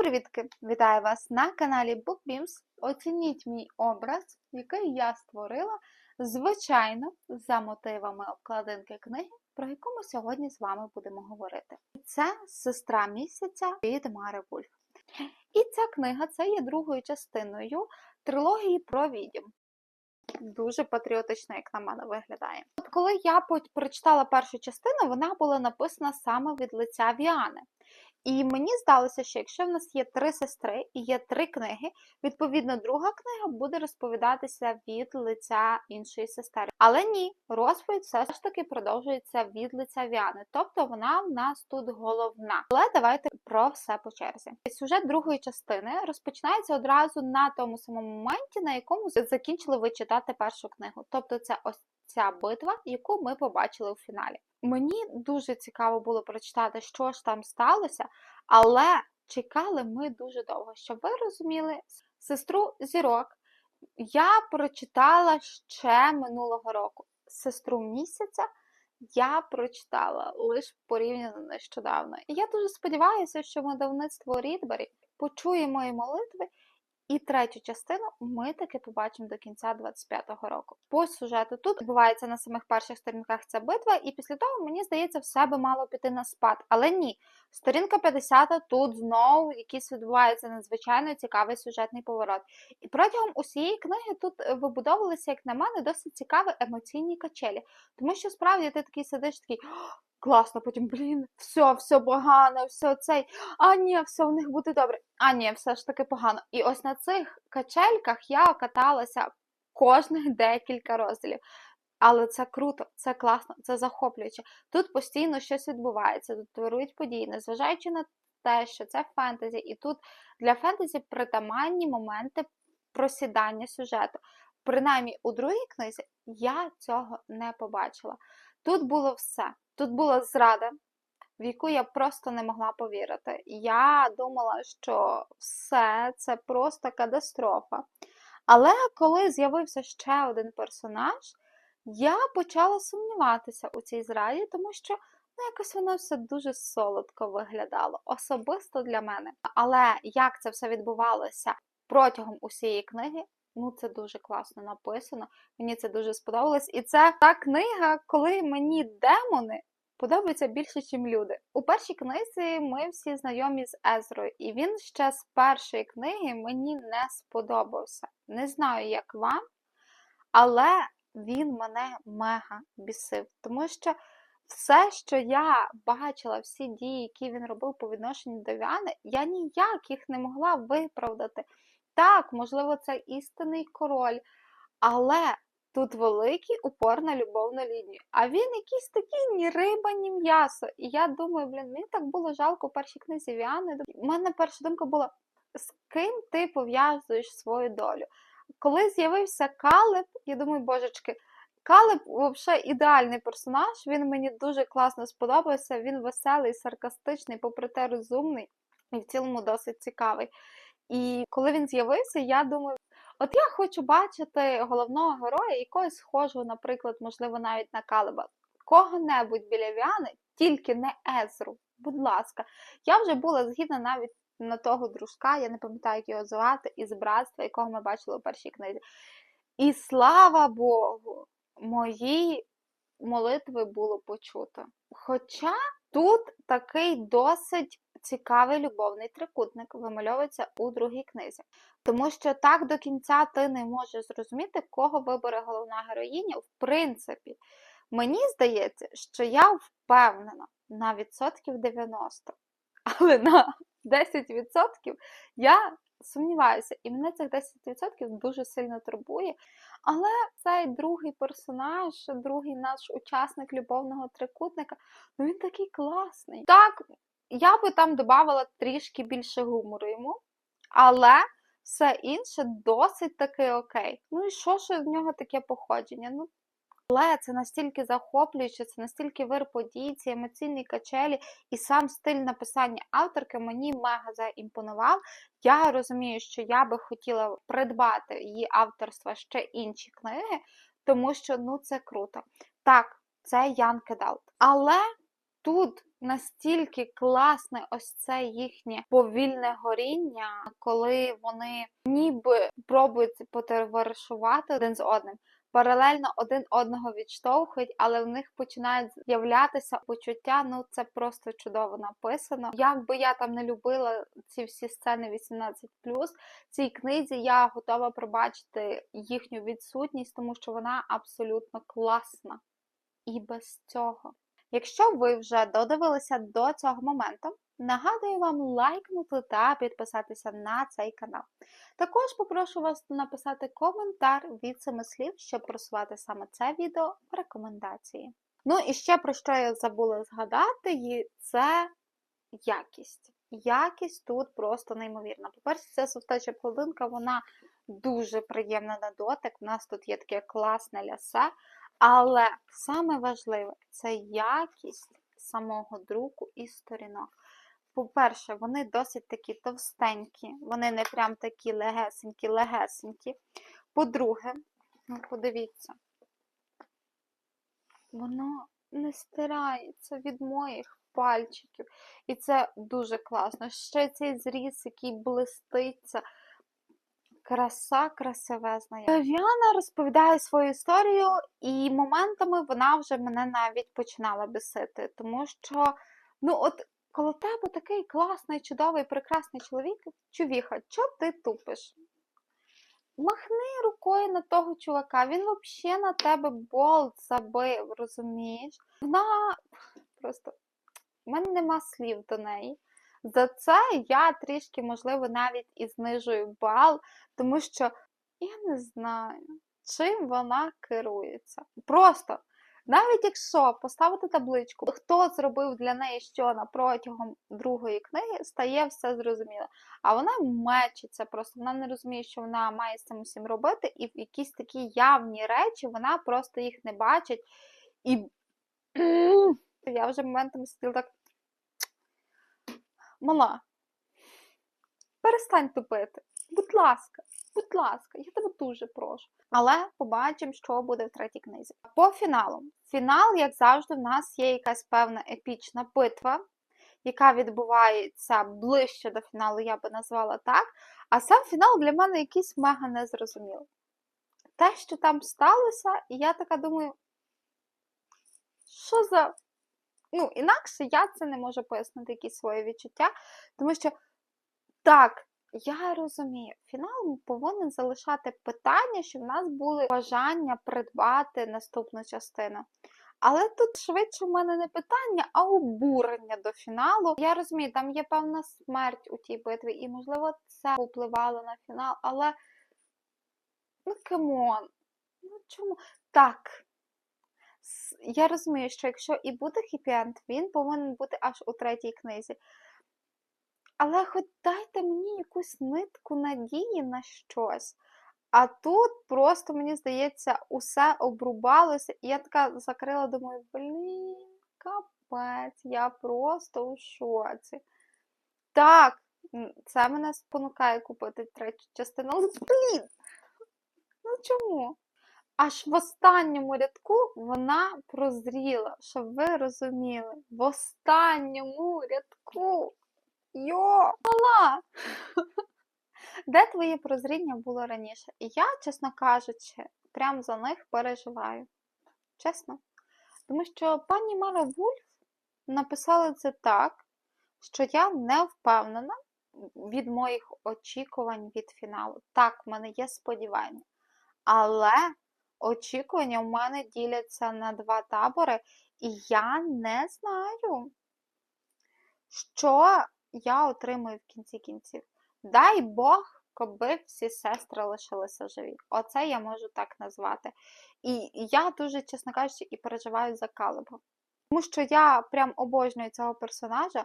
привітки! Вітаю вас на каналі BookBeams. Оцініть мій образ, який я створила, звичайно, за мотивами обкладинки книги, про яку ми сьогодні з вами будемо говорити. Це сестра місяця від Мари Вульф. І ця книга це є другою частиною трилогії про відьм. Дуже патріотично, як на мене виглядає. От коли я прочитала першу частину, вона була написана саме від лиця Віани. І мені здалося, що якщо в нас є три сестри і є три книги, відповідно, друга книга буде розповідатися від лиця іншої сестри. Але ні, розповідь все ж таки продовжується від лиця Віани, тобто вона в нас тут головна. Але давайте про все по черзі. Сюжет другої частини розпочинається одразу на тому самому моменті, на якому закінчили ви читати першу книгу. Тобто, це ось ця битва, яку ми побачили у фіналі. Мені дуже цікаво було прочитати, що ж там сталося, але чекали ми дуже довго. Щоб ви розуміли, сестру зірок я прочитала ще минулого року. Сестру місяця я прочитала лише порівняно нещодавно. І я дуже сподіваюся, що видавництво Рідбері почує мої молитви. І третю частину ми таки побачимо до кінця 25-го року. По сюжету тут відбувається на самих перших сторінках ця битва, і після того, мені здається, все би мало піти на спад. Але ні, сторінка 50 тут знову якийсь відбувається надзвичайно цікавий сюжетний поворот. І протягом усієї книги тут е, вибудовувалися, як на мене, досить цікаві емоційні качелі. Тому що справді ти такий сидиш, такий. Класно, потім, блін, все, все погано, все цей, а ні, все в них буде добре. А ні, все ж таки погано. І ось на цих качельках я каталася кожних декілька розділів. Але це круто, це класно, це захоплююче. Тут постійно щось відбувається, тут вирують події, незважаючи на те, що це фентезі, і тут для фентезі притаманні моменти просідання сюжету. Принаймні у другій книзі я цього не побачила. Тут було все. Тут була зрада, в яку я просто не могла повірити. Я думала, що все це просто катастрофа. Але коли з'явився ще один персонаж, я почала сумніватися у цій зраді, тому що ну, якось воно все дуже солодко виглядало, особисто для мене. Але як це все відбувалося протягом усієї книги, ну це дуже класно написано. Мені це дуже сподобалось. І це та книга, коли мені демони подобаються більше, ніж люди. У першій книзі ми всі знайомі з Езрою, і він ще з першої книги мені не сподобався. Не знаю, як вам, але він мене мега бісив, тому що. Все, що я бачила, всі дії, які він робив по відношенню до Віани, я ніяк їх не могла виправдати. Так, можливо, це істинний король, але тут великий упор на любовну лінію. А він якийсь такий ні риба, ні м'ясо. І я думаю, блін, мені так було жалко у першій книзі Віани. У мене перша думка була: з ким ти пов'язуєш свою долю? Коли з'явився Калеб, я думаю, божечки. Калеб взагалі ідеальний персонаж, він мені дуже класно сподобався. Він веселий, саркастичний, попри те розумний і в цілому досить цікавий. І коли він з'явився, я думаю, от я хочу бачити головного героя, якогось схожого, наприклад, можливо, навіть на Калеба. Кого-небудь біля Віани, тільки не Езру. Будь ласка, я вже була згідна навіть на того дружка, я не пам'ятаю, як його звати, із братства, якого ми бачили у першій книзі. І слава Богу, мої молитви було почуто. Хоча тут такий досить цікавий любовний трикутник вимальовується у другій книзі. Тому що так до кінця ти не можеш зрозуміти, кого вибере головна героїня. В принципі, мені здається, що я впевнена на відсотків 90, але на 10% я сумніваюся, і мене цих 10% дуже сильно турбує. Але цей другий персонаж, другий наш учасник любовного трикутника, ну він такий класний. Так, я би там додавала трішки більше гумору йому, але все інше досить таки окей. Ну і що ж в нього таке походження? Ну, але це настільки захоплююче, це настільки вир подій, ці емоційні качелі, і сам стиль написання авторки мені мега заімпонував. Я розумію, що я би хотіла придбати її авторства ще інші книги, тому що ну це круто. Так, це Ян Кедалт. Але тут настільки класне ось це їхнє повільне горіння, коли вони ніби пробують потоваришувати один з одним. Паралельно один одного відштовхують, але в них починають з'являтися почуття. Ну це просто чудово написано. Як би я там не любила ці всі сцени 18+, цій книзі я готова пробачити їхню відсутність, тому що вона абсолютно класна. І без цього. Якщо ви вже додивилися до цього моменту, нагадую вам лайкнути та підписатися на цей канал. Також попрошу вас написати коментар від семи слів, щоб просувати саме це відео в рекомендації. Ну і ще про що я забула згадати, це якість. Якість тут просто неймовірна. По-перше, ця совтача плодинка, вона дуже приємна на дотик. У нас тут є таке класне лясе. Але саме важливе це якість самого друку і сторінок. По-перше, вони досить такі товстенькі, вони не прям такі легесенькі-легесенькі. По-друге, ну подивіться, воно не стирається від моїх пальчиків. І це дуже класно. Ще цей зріз, який блиститься. Краса красивезна. Віана розповідає свою історію, і моментами вона вже мене навіть починала бесити, тому що, ну, от коло тебе такий класний, чудовий, прекрасний чоловік, чувіха, що ти тупиш? Махни рукою на того чувака, він взагалі на тебе болт забив, розумієш? Вона просто в мене нема слів до неї. За це я трішки, можливо, навіть і знижую бал, тому що я не знаю, чим вона керується. Просто, навіть якщо поставити табличку, хто зробив для неї що на протягом другої книги, стає все зрозуміло. А вона мечиться просто, вона не розуміє, що вона має з цим усім робити, і в якісь такі явні речі вона просто їх не бачить. І я вже моментами сиділа так. Мала, перестань тупити. Будь ласка, будь ласка, я тебе дуже прошу. Але побачимо, що буде в третій книзі. По фіналу. Фінал, як завжди, в нас є якась певна епічна битва, яка відбувається ближче до фіналу, я би назвала так. А сам фінал для мене якийсь мега незрозумілий. Те, що там сталося, і я така думаю, що за ну, інакше я це не можу пояснити якісь свої відчуття, тому що так, я розумію, фінал повинен залишати питання, щоб в нас були бажання придбати наступну частину. Але тут швидше в мене не питання, а обурення до фіналу. Я розумію, там є певна смерть у тій битві, і, можливо, це впливало на фінал, але ну камон, ну чому? Так, я розумію, що якщо і буде хіпі-енд, він повинен бути аж у третій книзі. Але хоч дайте мені якусь нитку надії на щось. А тут просто, мені здається, усе обрубалося, і я така закрила, думаю, блін, капець, я просто у шоці. Так, це мене спонукає купити третю частину. Але, блін, ну чому? Аж в останньому рядку вона прозріла, щоб ви розуміли. В останньому рядку. Йо, мала! Де твоє прозріння було раніше? І я, чесно кажучи, прям за них переживаю. Чесно. Тому що пані Мара Вульф написала це так, що я не впевнена від моїх очікувань від фіналу. Так, в мене є сподівання. Але очікування в мене діляться на два табори, і я не знаю, що я отримую в кінці кінців. Дай Бог, коби всі сестри лишилися живі. Оце я можу так назвати. І я дуже, чесно кажучи, і переживаю за Калеба. Тому що я прям обожнюю цього персонажа.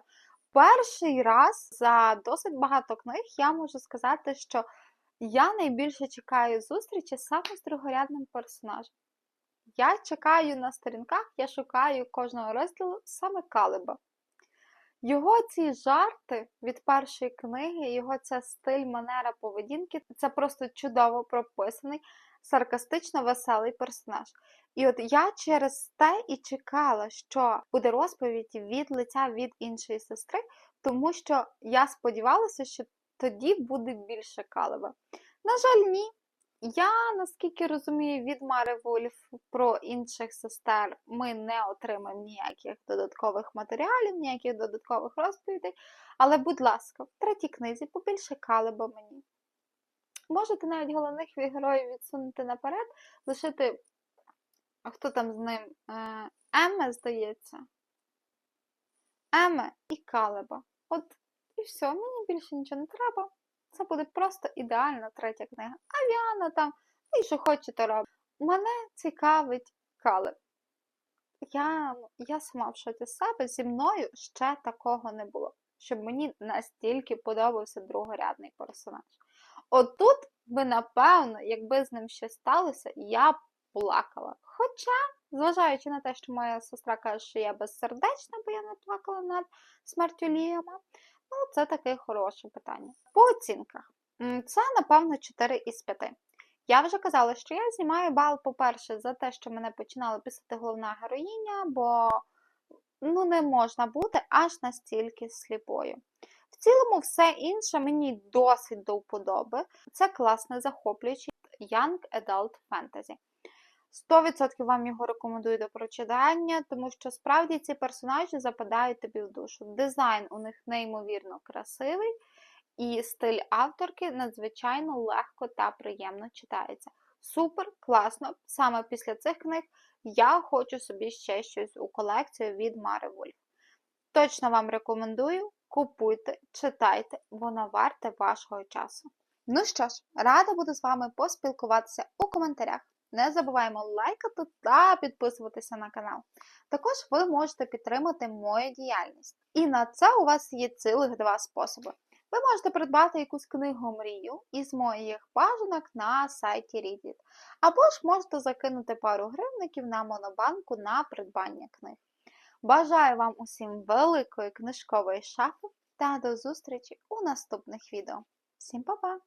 Перший раз за досить багато книг я можу сказати, що я найбільше чекаю зустрічі саме з другорядним персонажем. Я чекаю на сторінках, я шукаю кожного розділу саме Калиба. Його ці жарти від першої книги, його ця стиль, манера поведінки це просто чудово прописаний, саркастично веселий персонаж. І от я через те і чекала, що буде розповідь від лиця від іншої сестри, тому що я сподівалася, що тоді буде більше калева. На жаль, ні. Я, наскільки розумію, від Мари Вульф про інших сестер ми не отримаємо ніяких додаткових матеріалів, ніяких додаткових розповідей. Але, будь ласка, в третій книзі побільше калеба мені. Можете навіть головних героїв відсунути наперед, лишити, хто там з ним? Еме, здається. Еме і Калеба. От і все, мені більше нічого не треба. Це буде просто ідеальна третя книга. Авіана там, і що хочете робити. Мене цікавить Калеб. Я, я сама в шоці з себе, зі мною ще такого не було, щоб мені настільки подобався другорядний персонаж. От тут би, напевно, якби з ним щось сталося, я б плакала. Хоча, зважаючи на те, що моя сестра каже, що я безсердечна, бо я не плакала над смертю Ліама, ну, це таке хороше питання. По оцінках, це, напевно, 4 із 5. Я вже казала, що я знімаю бал, по-перше, за те, що мене починала писати головна героїня, бо ну, не можна бути аж настільки сліпою. В цілому, все інше мені досить до вподоби. Це класне, захоплюючий Young Adult Fantasy. 100% вам його рекомендую до прочитання, тому що справді ці персонажі западають тобі в душу. Дизайн у них неймовірно красивий, і стиль авторки надзвичайно легко та приємно читається. Супер, класно! Саме після цих книг я хочу собі ще щось у колекцію від Мари Вольф. Точно вам рекомендую, купуйте, читайте, воно варте вашого часу. Ну що ж, рада буду з вами поспілкуватися у коментарях. Не забуваємо лайкати та підписуватися на канал. Також ви можете підтримати мою діяльність. І на це у вас є цілих два способи. Ви можете придбати якусь книгу мрію із моїх бажанок на сайті Reddit. Або ж можете закинути пару гривників на монобанку на придбання книг. Бажаю вам усім великої книжкової шафи та до зустрічі у наступних відео. Всім па-па!